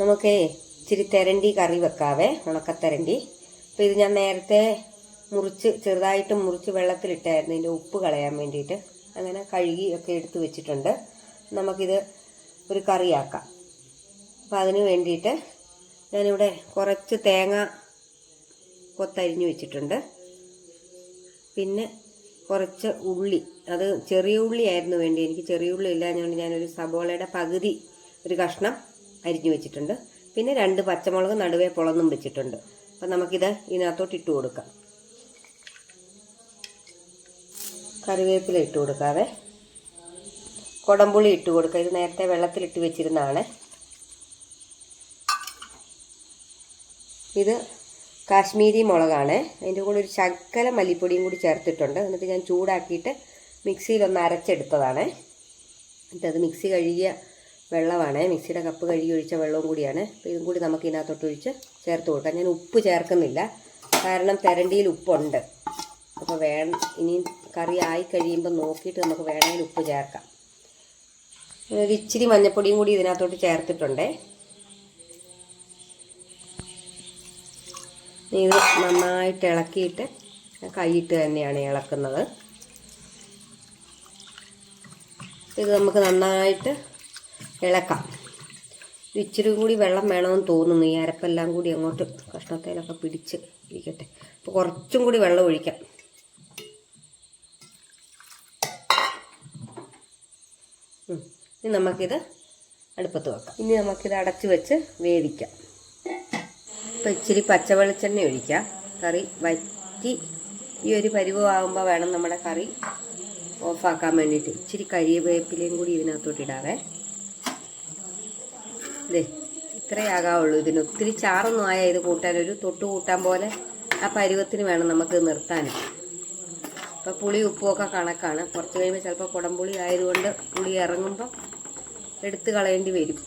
നമുക്ക് ഇച്ചിരി തെരണ്ടി കറി വെക്കാവേ ഉണക്കത്തെരണ്ടി. അപ്പോൾ ഇത് ഞാൻ നേരത്തെ മുറിച്ച് ചെറുതായിട്ട് മുറിച്ച് വെള്ളത്തിലിട്ടായിരുന്നു. ഇതിന്റെ ഉപ്പ് കളയാൻ വേണ്ടിയിട്ട്. അങ്ങനെ കഴുകി ഒക്കെ എടുത്ത് വെച്ചിട്ടുണ്ട്. നമുക്കിത് ഒരു കറിയാക്കാം. അപ്പോൾ അതിന് വേണ്ടിയിട്ട് ഞാനിവിടെ കുറച്ച് തേങ്ങ കൊത്തരിഞ്ഞ് വെച്ചിട്ടുണ്ട്. പിന്നെ കുറച്ച് ഉള്ളി. അത് ചെറിയ ഉള്ളിയായിരുന്നു വേണ്ടി എനിക്ക് ചെറിയ ഉള്ളി ഇല്ലാഞ്ഞുകൊണ്ട് ഞാനൊരു സബോളയുടെ പകുതി ഒരു കഷ്ണം അരിഞ്ഞു വെച്ചിട്ടുണ്ട്. പിന്നെ രണ്ട് പച്ചമുളക് നടുവേ പുളന്നും വെച്ചിട്ടുണ്ട്. അപ്പം നമുക്കിത് ഇതിനകത്തോട്ട് ഇട്ട് കൊടുക്കാം. കറിവേപ്പില ഇട്ട് കൊടുക്കാവേ. കൊടംപുളി ഇട്ട് കൊടുക്കുക ഇത് നേരത്തെ വെള്ളത്തിലിട്ട് വെച്ചിരുന്നതാണ്. ഇത് കാശ്മീരി മുളകാണ്. അതിന്റെ കൂടെ ഒരു ശക്കല മല്ലിപ്പൊടിയും കൂടി ചേർത്തിട്ടുണ്ട്. എന്നിട്ട് ഞാൻ ചൂടാക്കിയിട്ട് മിക്സിയിലൊന്ന് അരച്ചെടുത്തതാണ്. എന്നിട്ടത് മിക്സി കഴുകിയ വെള്ളമാണ്. മിക്സിയുടെ കപ്പ് കഴുകി ഒഴിച്ച വെള്ളവും കൂടിയാണ്. അപ്പോൾ ഇതും കൂടി നമുക്ക് ഇതിനകത്തോട്ട് ഒഴിച്ച് ചേർത്ത് കൊടുക്കാം. ഞാൻ ഉപ്പ് ചേർക്കുന്നില്ല. കാരണം തെരണ്ടിയിൽ ഉപ്പുണ്ട്. അപ്പോൾ വേ ഇനി കറി ആയി കഴിയുമ്പോൾ നോക്കിയിട്ട് നമുക്ക് വേണമെങ്കിൽ ഉപ്പ് ചേർക്കാം. ഒരു ഇച്ചിരി മഞ്ഞപ്പൊടിയും കൂടി ഇതിനകത്തോട്ട് ചേർത്തിട്ടുണ്ടേ. ഇത് നന്നായിട്ട് ഇളക്കിയിട്ട് കൈയിട്ട് തന്നെയാണ് ഇളക്കുന്നത്. ഇത് നമുക്ക് നന്നായിട്ട് ഇളക്കാം. ഇച്ചിരി കൂടി വെള്ളം വേണമെന്ന് തോന്നുന്നു. ഈ അരപ്പെല്ലാം കൂടി അങ്ങോട്ട് കഷ്ണത്തേലൊക്കെ പിടിച്ച് ഇരിക്കട്ടെ. അപ്പോൾ കുറച്ചും കൂടി വെള്ളം ഒഴിക്കാം. ഇനി നമുക്കിത് അടുപ്പത്ത് വെക്കാം. ഇനി നമുക്കിത് അടച്ച് വെച്ച് വേവിക്കാം. ഇപ്പം ഇച്ചിരി പച്ച വെളിച്ചെണ്ണ ഒഴിക്കാം. കറി വറ്റി ഈ ഒരു പരിവമാകുമ്പോൾ വേണം നമ്മുടെ കറി ഓഫാക്കാൻ വേണ്ടിയിട്ട്. ഇച്ചിരി കരിവേപ്പിലയും കൂടി ഇതിനകത്തോട്ട് ഇടാവേ. ദേ ഇത്രേ ആകാവുള്ളൂ. ഇതിന് ഒത്തിരി ചാറൊന്നും ആയ ഇത് കൂട്ടാൻ. ഒരു തൊട്ട് കൂട്ടാൻ പോലെ ആ പരുവത്തിന് വേണം നമുക്ക് നിർത്താൻ. അപ്പോൾ പുളി ഉപ്പുമൊക്കെ കണക്കാണ്. കുറച്ച് കഴിയുമ്പോൾ ചിലപ്പോൾ കുടംപുളി ആയതുകൊണ്ട് പുളി ഇറങ്ങുമ്പോൾ എടുത്തു കളയേണ്ടി വരും.